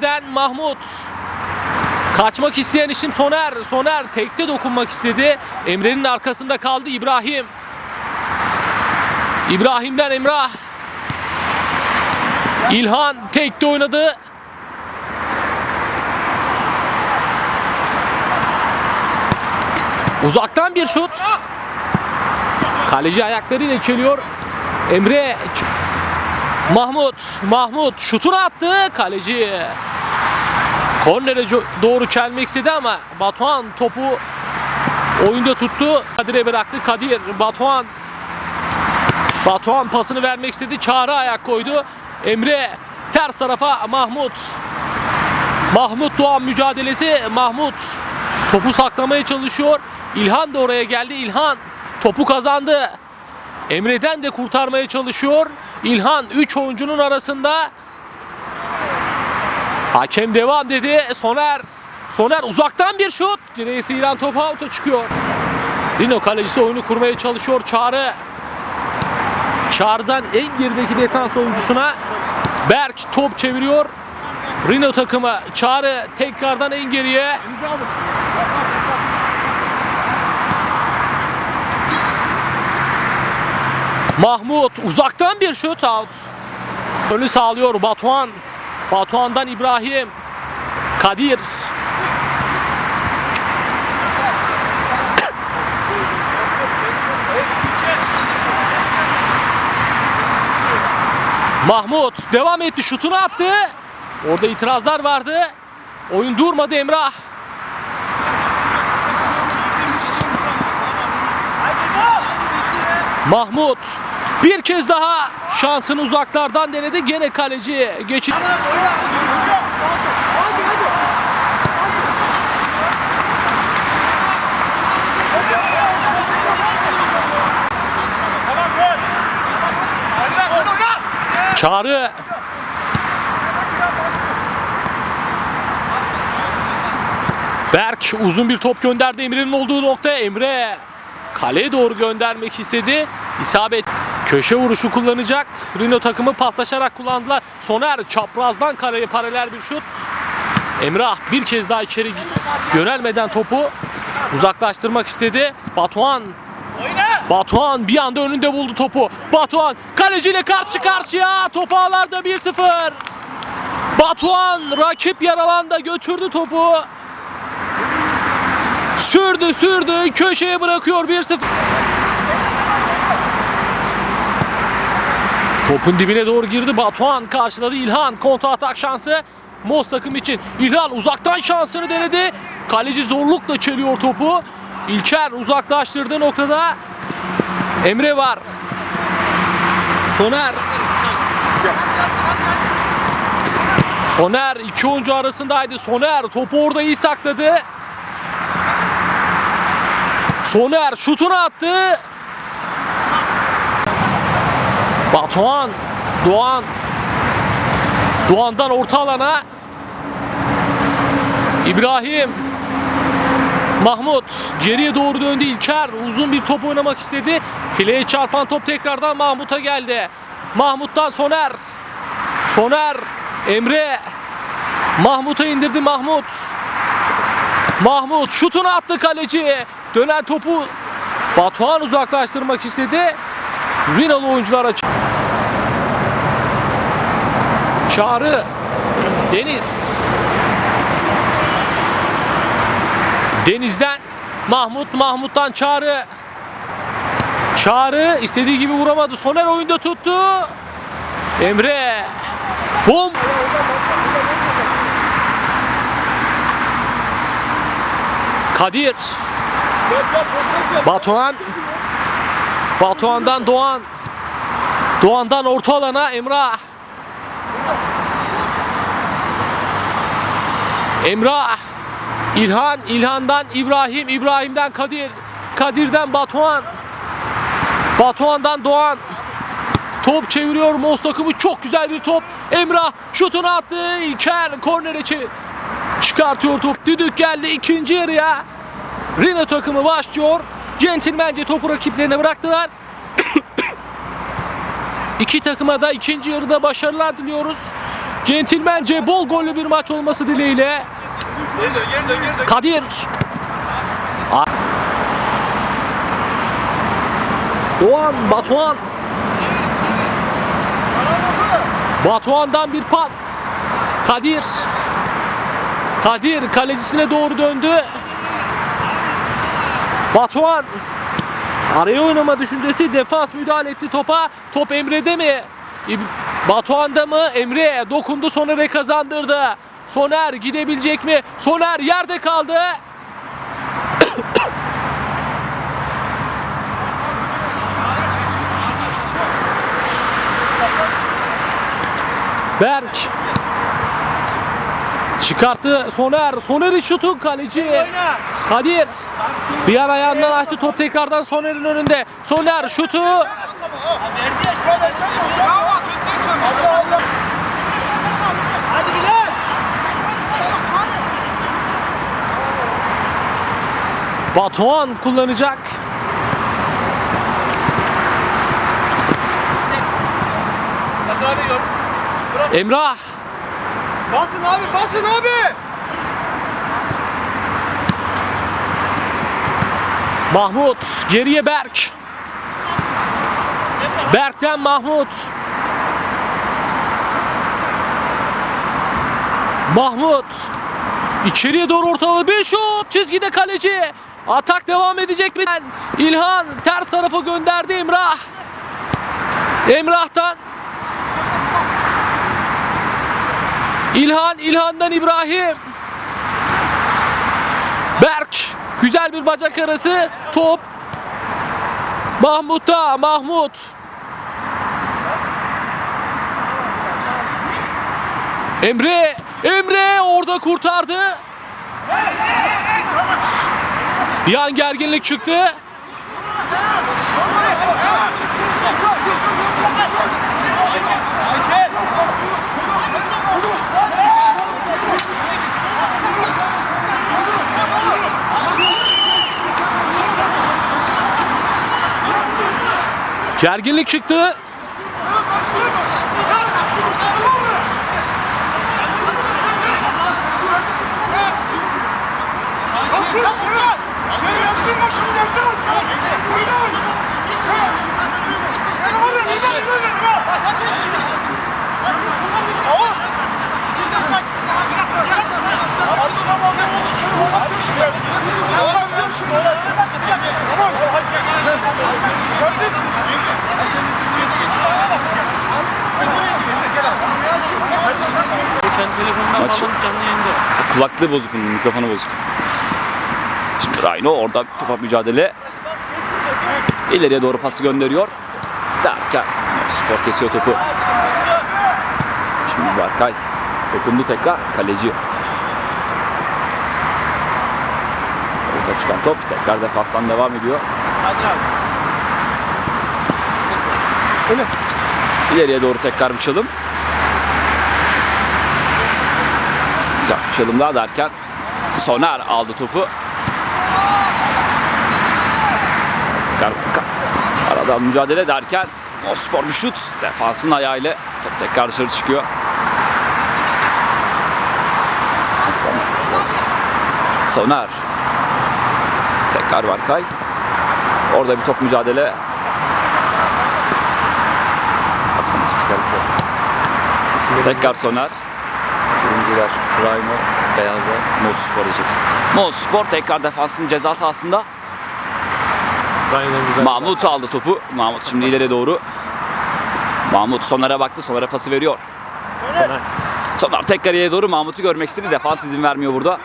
Emre'den Mahmut. Kaçmak isteyen işim Soner. Soner tekte dokunmak istedi. Emre'nin arkasında kaldı İbrahim. İbrahim'den Emrah. İlhan tekte oynadı. Uzaktan bir şut. Kaleci ayaklarıyla içeliyor. Emre Mahmut, Mahmut şutunu attı. Kaleci kornere doğru çelmek istedi ama Batuhan topu oyunda tuttu. Kadir'e bıraktı. Kadir, Batuhan Batuhan pasını vermek istedi. Çağrı ayak koydu. Emre ters tarafa Mahmut. Mahmut Doğan mücadelesi. Mahmut topu saklamaya çalışıyor. İlhan da oraya geldi. İlhan topu kazandı. Emre'den de kurtarmaya çalışıyor. İlhan 3 oyuncunun arasında. Hakem devam dedi. Soner. Soner uzaktan bir şut. Direği sıyıran top out'a çıkıyor. Rino kalecisi oyunu kurmaya çalışıyor. Çağrı. Çağrı'dan en gerideki defans oyuncusuna Berk top çeviriyor. Rino takımı Çağrı tekrardan en geriye. Mahmut uzaktan bir şut out. Önü sağlıyor Batuhan. Batuhan'dan İbrahim. Kadir. Mahmut devam etti şutunu attı. Orada itirazlar vardı. Oyun durmadı Emrah. Mahmut bir kez daha şansını uzaklardan denedi. Gene kaleci geçit. Çağrı Berk uzun bir top gönderdi Emre'nin olduğu noktaya. Emre kaleye doğru göndermek istedi. İsabet köşe vuruşu kullanacak. Rino takımı paslaşarak kullandılar. Soner çaprazdan kaleye paralel bir şut. Emrah bir kez daha içeri yönelmeden topu uzaklaştırmak istedi. Batuhan Batuhan bir anda önünde buldu topu. Batuhan kaleciyle karşı karşıya. Top ağlarda 1-0. Batuhan rakip yaralanda götürdü topu. Sürdü sürdü köşeye bırakıyor 1-0. Topun dibine doğru girdi. Batuhan karşıladı. İlhan kontra atak şansı Mos takım için. İlhan uzaktan şansını denedi. Kaleci zorlukla çeliyor topu. İlker uzaklaştırdığı noktada Emre var. Soner. Soner iki oyuncu arasındaydı. Soner topu orada iyi sakladı. Soner şutunu attı Batuhan, Doğan. Doğan'dan orta alana. İbrahim. Mahmut geriye doğru döndü İlker uzun bir top oynamak istedi. Fileye çarpan top tekrardan Mahmut'a geldi. Mahmut'tan Soner. Soner, Emre. Mahmut'a indirdi Mahmut. Mahmut şutunu attı kaleci. Dönen topu Batuhan uzaklaştırmak istedi. Rinalı oyuncular aç. Çağrı. Deniz. Deniz'den Mahmut, Mahmut'tan Çağrı. Çağrı istediği gibi vuramadı. Soner oyunda tuttu. Emre. Bom. Kadir. Batuhan. Batuhan'dan Doğan. Doğan'dan orta alana Emrah. Emrah. İlhan. İlhan'dan İbrahim. İbrahim'den Kadir. Kadir'den Batuhan. Batuhan'dan Doğan. Top çeviriyor Mos takımı. Çok güzel bir top. Emrah şutunu attı. İlker kornere çıkartıyor top. Düdük geldi ikinci yarıya. Rino takımı başlıyor. Centilmence topu rakiplerine bıraktılar. İki takıma da ikinci yarıda başarılar diliyoruz. centilmence bol gollü bir maç olması dileğiyle. Kadir. Doğan, Batuhan. Batuhan'dan bir pas. Kadir. Kadir kalecisine doğru döndü. Batuhan. Araya oynama düşüncesi defans müdahale etti topa. Top Emre'de mi? Batuhan'da mı? Emre dokundu Soner'e kazandırdı. Soner gidebilecek mi? Soner yerde kaldı. Berk çıkarttı Soner. Soner'in şutu kaleci. Kadir bir an ayağından açtı top tekrardan Soner'in önünde. Soner şutu Batuhan kullanacak. Emrah Basın abi basın abi. Mahmut geriye Berk. Berk'ten Mahmut. Mahmut içeriye doğru ortaladı bir şut çizgide kaleci. Atak devam edecek mi? İlhan ters tarafa gönderdi Emrah. Emrah'tan İlhan, İlhan'dan İbrahim. Berk. Güzel bir bacak arası. Top. Mahmut'ta. Mahmut. Emre. Emre orada kurtardı. Bir an gerginlik çıktı. Gerginlik çıktı. Telefonundan Maç-. Kulaklığı bozuk bunun, mikrofonu bozuk. Şimdi Rhino orada topa mücadele. İleriye doğru pası gönderiyor. Derken spor kesiyor topu. Şimdi Berkay dokundu tekrar kaleci. Çıkan top tekrar defanstan devam ediyor. Öyle. İleriye doğru tekrar bir çalım. Güzel bir çalım daha derken Soner aldı topu. Tekrar aradan mücadele derken Mospor bir şut. Defansın ayağıyla top tekrar dışarı çıkıyor. Soner. Tekrar Berkay. Orada bir top mücadele. Baksana hiçbir şey. Tekrar Soner. Turuncular, Rhino, beyazlar, Mospor diyeceksin. Mospor tekrar defansın ceza sahasında. Mahmut aldı topu. Mahmut şimdi ileri doğru. Mahmut Soner'e baktı. Soner'e pası veriyor. Soner tekrar ileri doğru Mahmut'u görmek istedi. Defans izin vermiyor burada.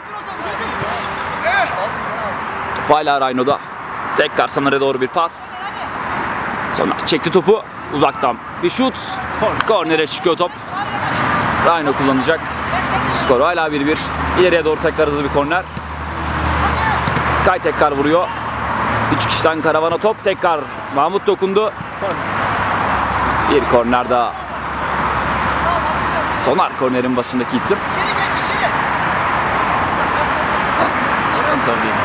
Hala Rhino'da. Tekrar Soner'e doğru bir pas. Soner çekti topu. Uzaktan bir şut. Kornere çıkıyor top. Rhino kullanacak. Skor hala 1-1. İleriye doğru tekrar hızlı bir korner. Kay tekrar vuruyor. 3 kişiden karavana top tekrar Mahmut dokundu. Bir korner daha. Sonar kornerin başındaki isim. Anton değil.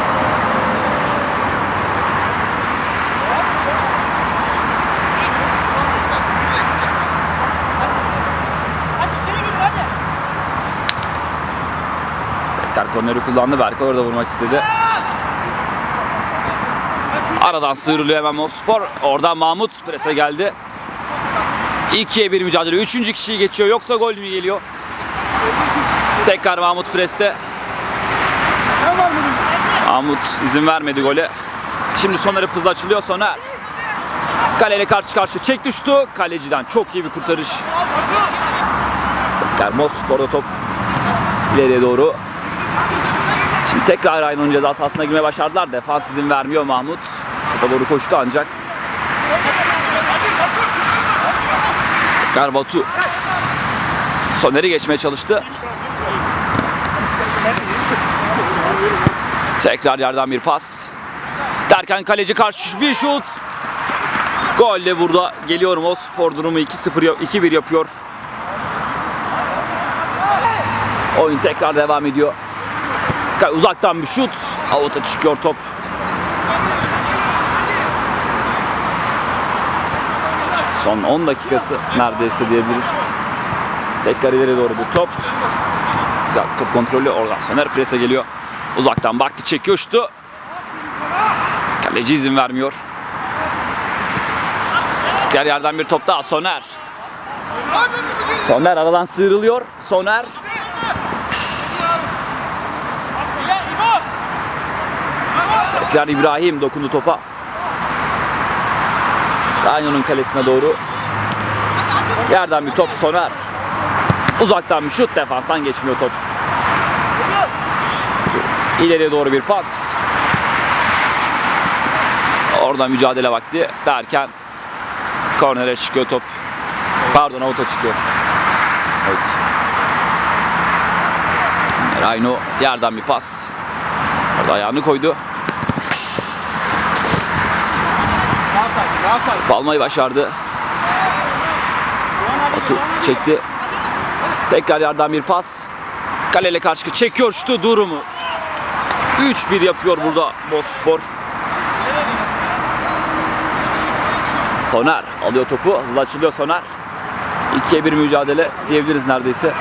Hadi içeri girin hadi. Korneri kullandı. Berkay orada vurmak istedi. Aradan sıyrılıyor hemen Mospor. Oradan Mahmut prese geldi. 2'ye 1 mücadele. Üçüncü kişiyi geçiyor. Yoksa gol mü geliyor? Tekrar Mahmut preste. Mahmut izin vermedi gole. Şimdi Soner'e hızla açılıyor Soner. Kaleyle karşı karşıya çek düştü. Kaleciden çok iyi bir kurtarış. Tekrar Mospor'da top ileriye doğru. Şimdi tekrar aynı onun ceza sahasına girmeye başardılar. Defans izin vermiyor Mahmut. Topa doğru koştu ancak. Tekrar Batu. Soner'i geçmeye çalıştı. Tekrar yerden bir pas. Derken kaleci karşı bir şut. Golle burada geliyorum o spor durumu 2-0 yap- 2-1 yapıyor. Oyun tekrar devam ediyor. Ka- Uzaktan bir şut. Avuta çıkıyor top. Son 10 dakikası neredeyse diyebiliriz. Tekrar ileri doğru bir top. Güzel top kontrolü oradan Soner prese geliyor. Uzaktan baktı çekiyor şutu. Kaleci izin vermiyor. Tekrar yerden bir top daha Soner. Soner aradan sıyrılıyor. Soner. Tekrar İbrahim dokundu topa. Ryan'ın kalesine doğru. Yerden bir top Soner. Uzaktan bir şut defanstan geçmiyor top. İleriye doğru bir pas. Orada mücadele vakti derken kornere çıkıyor top. Pardon avuta çıkıyor. Evet. Rayno yerden bir pas. Orada ayağını koydu. Palmayı başardı. Batu çekti. Tekrar yerden bir pas. Kaleyle karşı çekiyor şutu durumu. 3-1 yapıyor burada Bosspor. Soner alıyor topu. Hızlı açılıyor Soner. 2'ye 1 mücadele diyebiliriz neredeyse.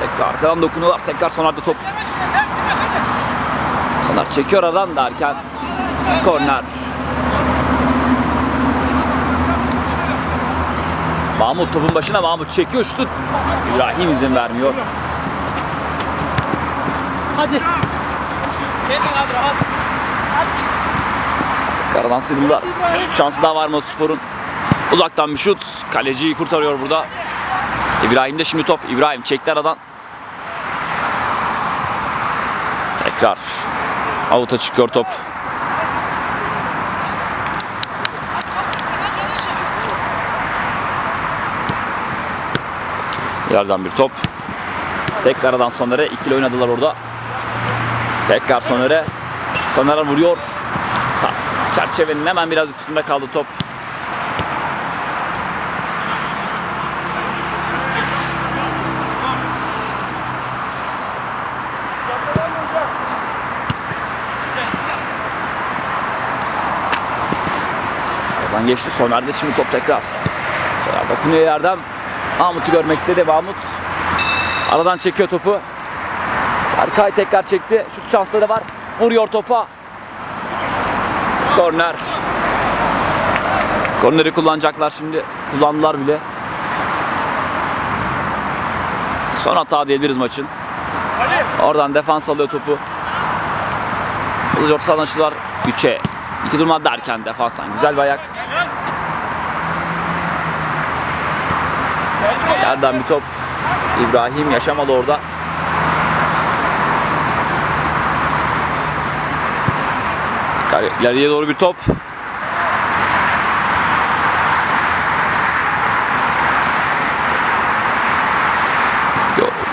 Tekrar arkadan dokunuyorlar. Tekrar Soner'de top. Soner çekiyor aradan derken korner. Mahmut topun başına Mahmut çekiyor şut. İbrahim izin vermiyor. Hadi. Karadan sıyrıldılar. Şut şansı daha var mı sporun? Uzaktan bir şut. Kaleciyi kurtarıyor burada. İbrahim de şimdi top. İbrahim çekti aradan. Tekrar. Avuta çıkıyor top. Yerden bir top. Tekrar aradan Soner'e. ikili oynadılar orada. Tekrar Soner'e. Soner vuruyor. Çerçevenin hemen biraz üstünde kaldı top. Oradan geçti. Soner'de şimdi top tekrar. Soner dokunuyor yerden. Mahmut'u görmek istedi. Mahmut aradan çekiyor topu. Berkay tekrar çekti. Şut şansları var. Vuruyor topa. Korner. Korneri kullanacaklar şimdi. Kullandılar bile. Son hata diyebiliriz maçın. Oradan defans alıyor topu. Hızlıca orta sahadan açıyorlar. 3'e 2 durma derken defanstan güzel bir ayak. Yerden bir top. İbrahim yaşamadı orada. İleriye doğru bir top.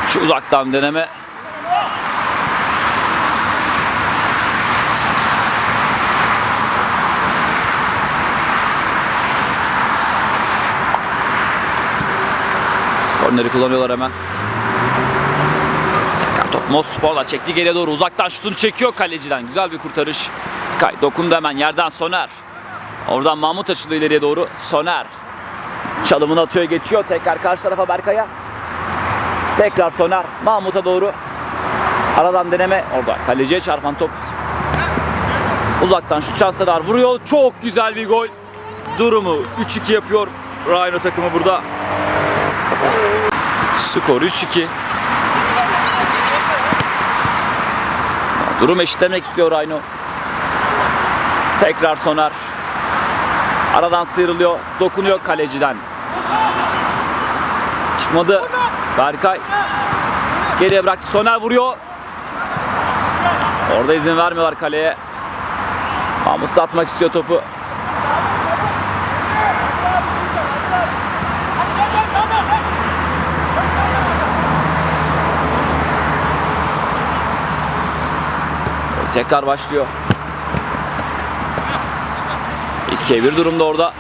Şu uzaktan deneme. Korneri kullanıyorlar hemen. Tekrar top Mospor'la çekti geriye doğru uzaktan şutunu çekiyor kaleciden. Güzel bir kurtarış. Kay dokundu hemen yerden Soner. Oradan Mahmut açıldı ileriye doğru. Soner. Çalımını atıyor geçiyor. Tekrar karşı tarafa Berkay'a. Tekrar Soner. Mahmut'a doğru. Aradan deneme. Orada kaleciye çarpan top. Uzaktan şu şanslar vuruyor. Çok güzel bir gol. Durumu 3-2 yapıyor. Rhino takımı burada. Skor 3-2. Durum eşitlemek istiyor Rhino. Tekrar Soner. Aradan sıyrılıyor. Dokunuyor kaleciden. Çıkmadı. Berkay. Geriye bıraktı. Soner vuruyor. Orada izin vermiyorlar kaleye. Mahmut da atmak istiyor topu. Tekrar başlıyor. 2'ye 1 durumda orada.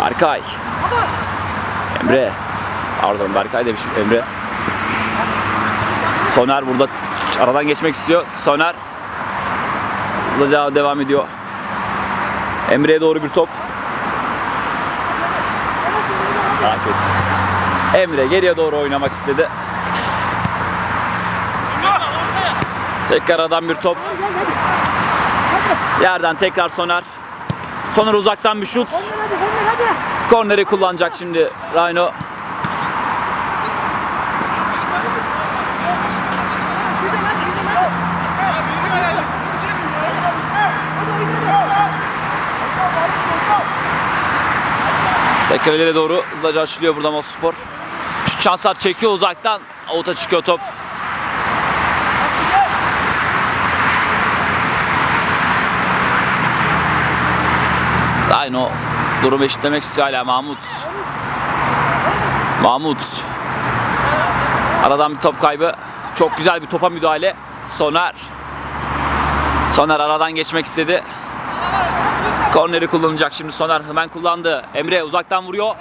Berkay. Emre. Pardon Berkay demişim Emre. Soner burada aradan geçmek istiyor. Soner. Hızlıca devam ediyor. Emre'ye doğru bir top. Hareket. Emre geriye doğru oynamak istedi. Tekrar aradan bir top. Yerden tekrar Soner. Soner uzaktan bir şut. Korneri kullanacak şimdi Rhino. Tekrar ileri doğru hızlıca açılıyor burada Mospor. Şu şanslar çekiyor uzaktan. Avuta çıkıyor top. Rhino durum eşitlemek istiyor hala Mahmut. Mahmut. Aradan bir top kaybı. Çok güzel bir topa müdahale. Soner. Soner aradan geçmek istedi. Korneri kullanacak şimdi Soner hemen kullandı. Emre uzaktan vuruyor.